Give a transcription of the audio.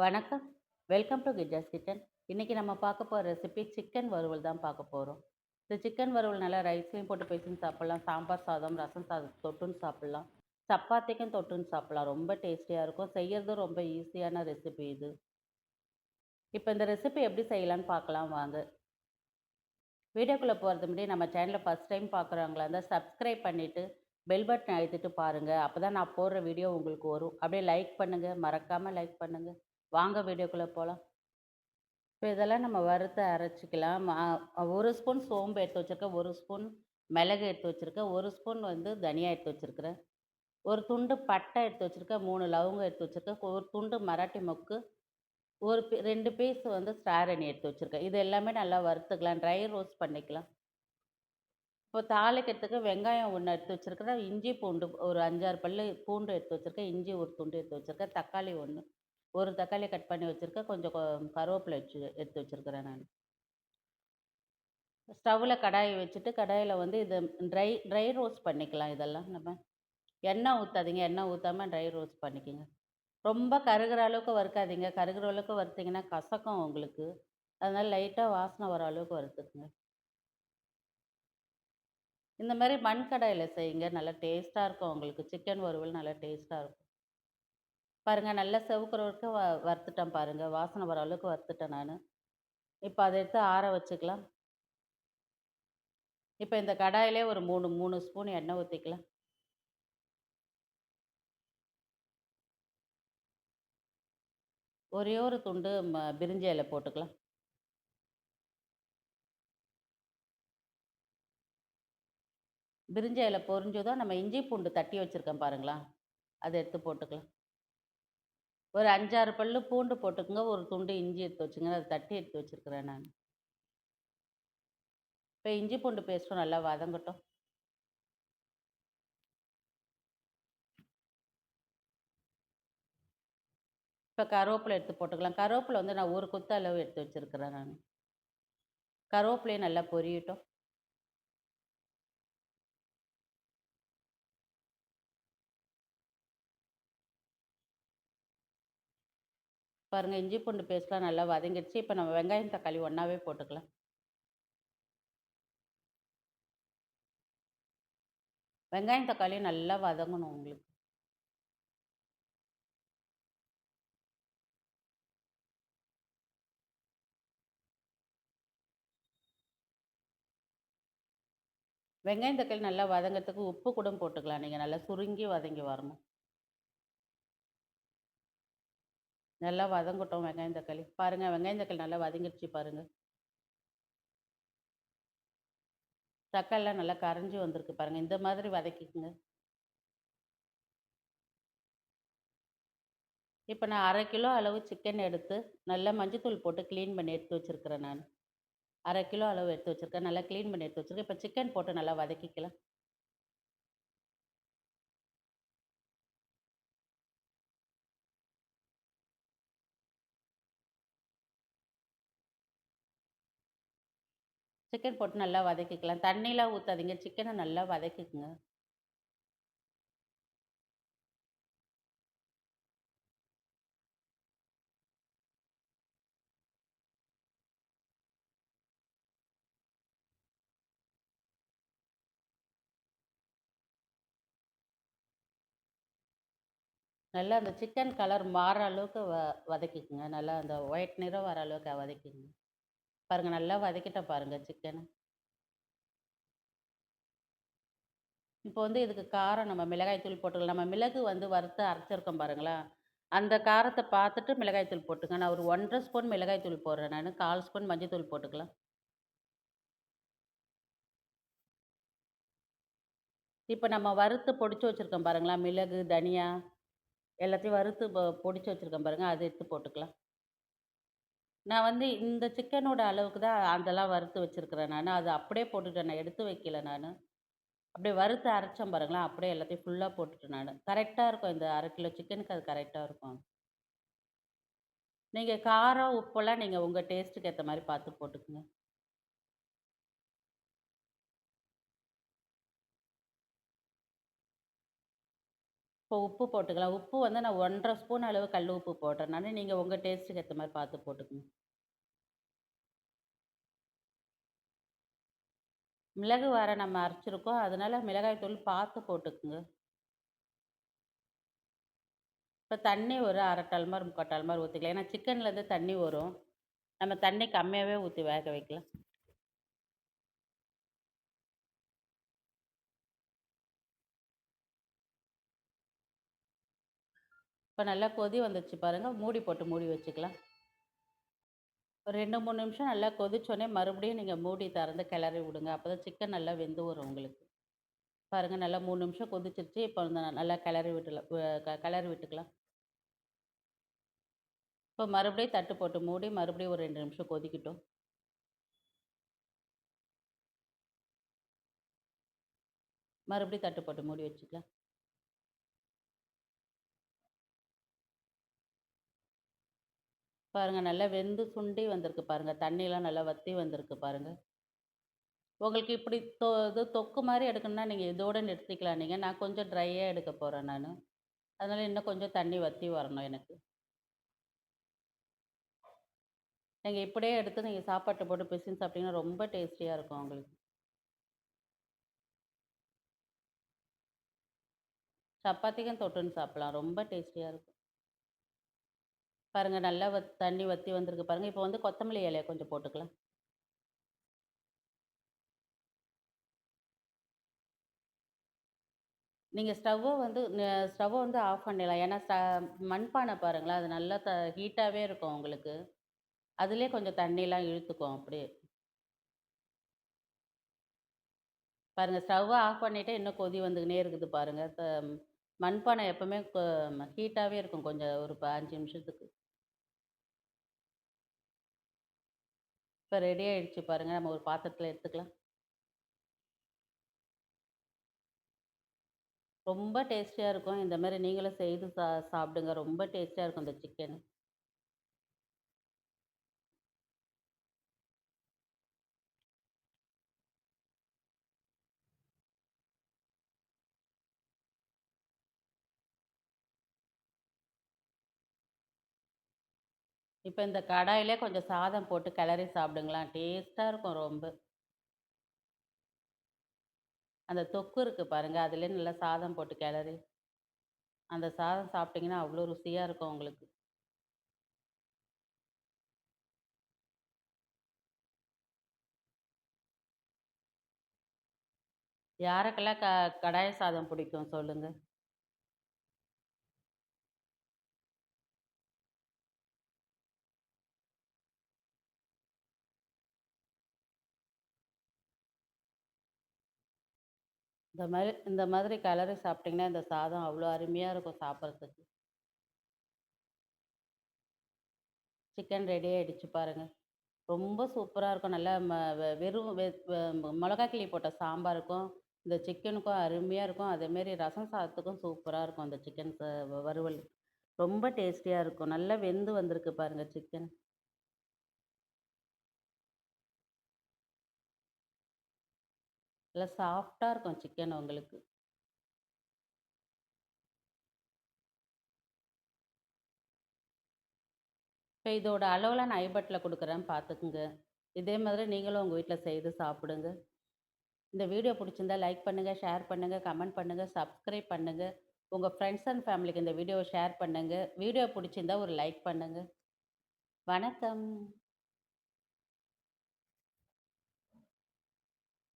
வணக்கம். Welcome to Kija's kitchen. இன்னைக்கு நம்ம பார்க்க போகிற ரெசிபி சிக்கன் வறுவல் தான் பார்க்க போகிறோம் இந்த சிக்கன் வறுவல் நல்லா ரைஸ்லேயும் போட்டு பேசின்னு சாப்பிட்லாம் சாம்பார் சாதம், ரசம் சாதம் தொட்டுன்னு சாப்பிட்லாம் சப்பாத்திக்கும் தொட்டுன்னு சாப்பிட்லாம் ரொம்ப டேஸ்டியாக இருக்கும். செய்கிறதும் ரொம்ப ஈஸியான ரெசிபி இது. இப்போ இந்த ரெசிபி எப்படி செய்யலான்னு பார்க்கலாம் வாங்க. வீடியோக்குள்ளே போகிறது முன்னாடி நம்ம சேனலை ஃபஸ்ட் டைம் பார்க்குறவங்களா இருந்தால் சப்ஸ்கிரைப் பண்ணிவிட்டு பெல் பட்டன் அழுத்திட்டு அப்போ தான் நான் போடுற வீடியோ உங்களுக்கு வரும். அப்படியே லைக் பண்ணுங்கள் மறக்காமல் லைக் பண்ணுங்கள் வாங்க வீடியோக்குள்ளே போகலாம் இப்போ இதெல்லாம் நம்ம வறுத்து அரைச்சிக்கலாம். ஒரு ஸ்பூன் சோம்பு எடுத்து வச்சிருக்கேன். ஒரு ஸ்பூன் மிளகு எடுத்து வச்சுருக்கேன். ஒரு ஸ்பூன் வந்து தனியா எடுத்து வச்சுருக்கிறேன். ஒரு துண்டு பட்டை எடுத்து வச்சுருக்கேன். மூணு லவங்கம் எடுத்து வச்சிருக்கேன். ஒரு துண்டு மராட்டி மொக்கு, ஒரு பீ 2 பீஸ் வந்து ஸ்டாரணி எடுத்து வச்சுருக்கேன். இது எல்லாமே நல்லா வறுத்துக்கலாம். ட்ரை ரோஸ்ட் பண்ணிக்கலாம். இப்போ தாளிக்கிறதுக்கு வெங்காயம் ஒன்று எடுத்து வச்சுருக்கிறேன். இஞ்சி, பூண்டு ஒரு 5, 6 பல்லு பூண்டு எடுத்து வச்சுருக்கேன். இஞ்சி ஒரு துண்டு எடுத்து வச்சுருக்கேன். தக்காளி ஒன்று ஒரு தக்காளி கட் பண்ணி வச்சுருக்கேன் கொஞ்சம் கொ கருவேப்பிலை வச்சு எடுத்து வச்சிருக்கிறேன் நான் ஸ்டவ்வில் கடாயை வச்சுட்டு, கடாயில் வந்து இது ட்ரை ட்ரை ரோஸ்ட் பண்ணிக்கலாம் இதெல்லாம் நம்ம. எண்ணெய் ஊற்றாதீங்க எண்ணெய் ஊற்றாமல் ட்ரை ரோஸ்ட் பண்ணிக்கங்க. ரொம்ப கருகிற அளவுக்கு வறுக்காதீங்க. கருகிற அளவுக்கு வறுத்தீங்கன்னா கசக்கும் உங்களுக்கு. அதனால் லைட்டாக வாசனை வர அளவுக்கு வறுத்துக்குங்க. இந்த மாதிரி மண் கடாயில் செய்யுங்க. நல்லா டேஸ்ட்டாக இருக்கும் உங்களுக்கு. சிக்கன் வறுவல் நல்லா டேஸ்ட்டாக இருக்கும். பாருங்கள் நல்லா செவக்கிற வ வறுத்துட்டேன் பாருங்கள் வாசனை வர அளவுக்கு வறுத்துட்டேன் நான் இப்போ அதை எடுத்து ஆற வச்சுக்கலாம். இப்போ இந்த கடாயிலே ஒரு 3 3 ஸ்பூன் எண்ணெய் ஊற்றிக்கலாம் ஒரே ஒரு துண்டு ம பிரிஞ்சி இலை போட்டுக்கலாம். பிரிஞ்சி இலை பொரிஞ்சதும் நம்ம இஞ்சி, பூண்டு தட்டி வச்சுருக்கோம் பாருங்களா, அதை எடுத்து போட்டுக்கலாம். ஒரு 5, 6 பல்லு பூண்டு போட்டுக்கோங்க ஒரு துண்டு இஞ்சி எடுத்து வச்சுங்க. அதை தட்டி எடுத்து வச்சிருக்கிறேன் நானு. இப்போ இஞ்சி, பூண்டு பேஸ்ட்டும் நல்லா வதங்கட்டும். இப்போ கருவேப்பிலை எடுத்து போட்டுக்கலாம். கருவேப்பிலை வந்து நான் ஒரு குத்த அளவு எடுத்து வச்சுருக்கிறேன் நான் கருவேப்பிலையும் நல்லா பொரியட்டும். பாருங்கள் இஞ்சி, பூண்டு பேஸ்ட்லாம் நல்லா வதங்கிடுச்சு. இப்போ நம்ம வெங்காயம், தக்காளி ஒன்றாவே போட்டுக்கலாம். வெங்காயம், தக்காளியும் நல்லா வதங்கணும் உங்களுக்கு. வெங்காயம், தக்காளி நல்லா வதங்கிறதுக்கு உப்பு கூட போட்டுக்கலாம் நீங்கள் நல்லா சுருங்கி வதங்கி வரணும். நல்லா வதங்கட்டும் வெங்காயம், தக்காளி. பாருங்கள் வெங்காயம், தக்காளி நல்லா வதங்கிடுச்சு பாருங்கள் தக்காளிலாம் நல்லா கரைஞ்சி வந்திருக்கு பாருங்கள் இந்த மாதிரி வதக்கிக்கோங்க. இப்போ நான் அரை கிலோ அளவு சிக்கன் எடுத்து, நல்லா மஞ்சத்தூள் போட்டு க்ளீன் பண்ணி எடுத்து வச்சுருக்கிறேன் நான். அரை கிலோ அளவு எடுத்து வச்சுருக்கேன். நல்லா க்ளீன் பண்ணி எடுத்து வச்சுருக்கேன். இப்போ சிக்கன் போட்டு நல்லா வதக்கிக்கலாம். சிக்கன் போட்டு நல்லா வதக்கிக்கலாம். தண்ணியெலாம் ஊற்றாதீங்க சிக்கனை நல்லா வதக்கிக்குங்க. நல்லா அந்த சிக்கன் கலர் மாறுற அளவுக்கு வ வதக்கிக்குங்க. நல்லா அந்த ஒயிட் நிறம் வர அளவுக்கு வதக்கிக்குங்க. பாருங்க நல்லா வதக்கிட்டேன் பாருங்க சிக்கனை இப்போ வந்து இதுக்கு காரம் நம்ம மிளகாய் தூள் போட்டுக்கலாம். நம்ம மிளகு வந்து வறுத்து அரைச்சிருக்கோம் பாருங்களா, அந்த காரத்தை பார்த்துட்டு மிளகாய் தூள் போட்டுங்க நான் ஒரு 1 1/2 ஸ்பூன் மிளகாய் தூள் போடுறேன் நான் கால் ஸ்பூன் மஞ்சள் தூள் போட்டுக்கலாம். இப்போ நம்ம வறுத்து பொடிச்சு வச்சிருக்கோம் பாருங்களா, மிளகு, தனியா எல்லாத்தையும் வறுத்து பொடிச்சு வச்சுருக்கோம் பாருங்கள் அதை எடுத்து போட்டுக்கலாம். நான் வந்து இந்த சிக்கனோட அளவுக்கு தான் அதெல்லாம் வறுத்து வச்சுருக்கிறேன் நான் அது அப்படியே போட்டுட்டேன். நான் எடுத்து வைக்கல நான் அப்படியே வறுத்து அரைச்சேன் பாருங்களேன் அப்படியே எல்லாத்தையும் ஃபுல்லாக போட்டுட்டேன் நான் கரெக்டாக இருக்கும். இந்த அரை கிலோ சிக்கனுக்கு அது கரெக்டாக இருக்கும். நீங்கள் காரம், உப்பெல்லாம் நீங்கள் உங்கள் டேஸ்ட்டுக்கு ஏற்ற மாதிரி பார்த்து போட்டுக்கங்க. இப்போ உப்பு போட்டுக்கலாம். உப்பு வந்து நான் 1 1/2 ஸ்பூன் அளவு கல் உப்பு போடுறேன்னாலே நீங்கள் உங்கள் டேஸ்ட்டுக்கு ஏற்ற மாதிரி பார்த்து போட்டுக்கணும் மிளகு வர நம்ம அரைச்சிருக்கோம். அதனால மிளகாய் தூள் பார்த்து போட்டுக்குங்க இப்போ தண்ணி ஒரு 1/2 டம்ளர், 3/4 டம்ளர் ஊத்திக்கலாம். ஏன்னா சிக்கன்லேருந்து தண்ணி வரும். நம்ம தண்ணி கம்மியாகவே ஊற்றி வேக வைக்கலாம். இப்போ நல்லா கொதி வந்துச்சு பாருங்கள் மூடி போட்டு மூடி வச்சுக்கலாம். ஒரு 2, 3 நிமிஷம் நல்லா கொதிச்சோடனே மறுபடியும் நீங்கள் மூடி திறந்து கிளறி விடுங்க. அப்போ தான் சிக்கன் நல்லா வெந்து வரும் உங்களுக்கு. பாருங்கள் நல்லா மூணு நிமிஷம் கொதிச்சிருச்சு. இப்போ வந்து நல்லா கிளறி விட்டுலாம் க கிளறி விட்டுக்கலாம். இப்போ மறுபடியும் தட்டு போட்டு மூடி மறுபடியும் ஒரு ரெண்டு நிமிஷம் கொதிக்கட்டும். மறுபடியும் தட்டு போட்டு மூடி வச்சுக்கலாம். பாருங்கள் நல்லா வெந்து சுண்டி வந்திருக்கு பாருங்கள் தண்ணியெலாம் நல்லா வற்றி வந்திருக்கு பாருங்கள் உங்களுக்கு இப்படி தொ இது தொக்கு மாதிரி எடுக்கணும்னா நீங்கள் இதோட நிறுத்திக்கலாம் நீங்கள் நான் கொஞ்சம் ட்ரையாக எடுக்க போகிறேன் நான் அதனால் இன்னும் கொஞ்சம் தண்ணி வற்றி வரணும் எனக்கு. நீங்கள் இப்படியே எடுத்து நீங்கள் சாப்பாட்டு போட்டு பிசின் சாப்பிட்டீங்கன்னா ரொம்ப டேஸ்டியாக இருக்கும் உங்களுக்கு. சப்பாத்திக்கும் தொட்டுன்னு சாப்பிட்லாம் ரொம்ப டேஸ்டியாக இருக்கும். பாருங்கள் நல்லா வத் தண்ணி வற்றி வந்திருக்கு பாருங்கள் இப்போ வந்து கொத்தமல்லி இலையை கொஞ்சம் போட்டுக்கலாம். நீங்கள் ஸ்டவ்வை வந்து ஸ்டவ்வை வந்து ஆஃப் பண்ணிடலாம். ஏன்னா ஸ்ட மண்பானை பாருங்களேன், அது நல்லா த ஹீட்டாகவே இருக்கும் உங்களுக்கு. அதிலே கொஞ்சம் தண்ணியெலாம் இழுத்துக்கும் அப்படியே. பாருங்கள் ஸ்டவ்வை ஆஃப் பண்ணிவிட்டு இன்னும் கொதி வந்துக்கினே இருக்குது பாருங்கள் த மண்பானை எப்போவுமே ஹீட்டாகவே இருக்கும் கொஞ்சம் ஒரு அஞ்சு நிமிஷத்துக்கு. இப்போ ரெடி ஆயிடுச்சு பாருங்க. நம்ம ஒரு பாத்திரத்தில் எடுத்துக்கலாம். ரொம்ப டேஸ்டியாக இருக்கும். இந்த மாதிரி நீங்களும் செய்து சா சாப்பிடுங்க. ரொம்ப டேஸ்டியாக இருக்கும் இந்த சிக்கன். இப்போ இந்த கடாயிலே கொஞ்சம் சாதம் போட்டு கிளறி சாப்பிடுங்களேன். டேஸ்ட்டாக இருக்கும் ரொம்ப. அந்த தொக்கு இருக்குது பாருங்கள் அதிலே நல்லா சாதம் போட்டு கிளறி அந்த சாதம் சாப்பிட்டீங்கன்னா, அவ்வளோ ருசியாக இருக்கும் உங்களுக்கு. யாருக்கெல்லாம் க கடாய சாதம் பிடிக்கும் சொல்லுங்கள் இந்த மாதிரி இந்த மாதிரி கிளறி சாப்பிட்டீங்கன்னா, இந்த சாதம் அவ்வளோ அருமையாக இருக்கும் சாப்பிட்றதுக்கு சிக்கன் ரெடி அடிச்சு பாருங்கள் ரொம்ப சூப்பராக இருக்கும். நல்லா ம வெ வெறும் வெ கிளி போட்ட சாம்பாருக்கும், இந்த சிக்கனுக்கும் அருமையாக இருக்கும். அதேமாரி ரசம் சாதத்துக்கும் சூப்பராக இருக்கும் அந்த சிக்கன் வறுவல். ரொம்ப டேஸ்டியாக இருக்கும். நல்லா வெந்து வந்திருக்கு பாருங்கள் சிக்கன். நல்லா சாஃப்டாக இருக்கும் சிக்கன் உங்களுக்கு. இப்போ இதோட அளவில் நான் ஐபட்டில் கொடுக்குறேன் பார்த்துக்குங்க. இதே மாதிரி நீங்களும் உங்கள் வீட்டில் செய்து சாப்பிடுங்க. இந்த வீடியோ பிடிச்சிருந்தா லைக் பண்ணுங்கள் ஷேர் பண்ணுங்கள் கமெண்ட் பண்ணுங்கள் சப்ஸ்கிரைப் பண்ணுங்கள் உங்கள் ஃப்ரெண்ட்ஸ் அண்ட் ஃபேமிலிக்கு இந்த வீடியோவை ஷேர் பண்ணுங்கள் வீடியோ பிடிச்சிருந்தா ஒரு லைக் பண்ணுங்கள் வணக்கம்.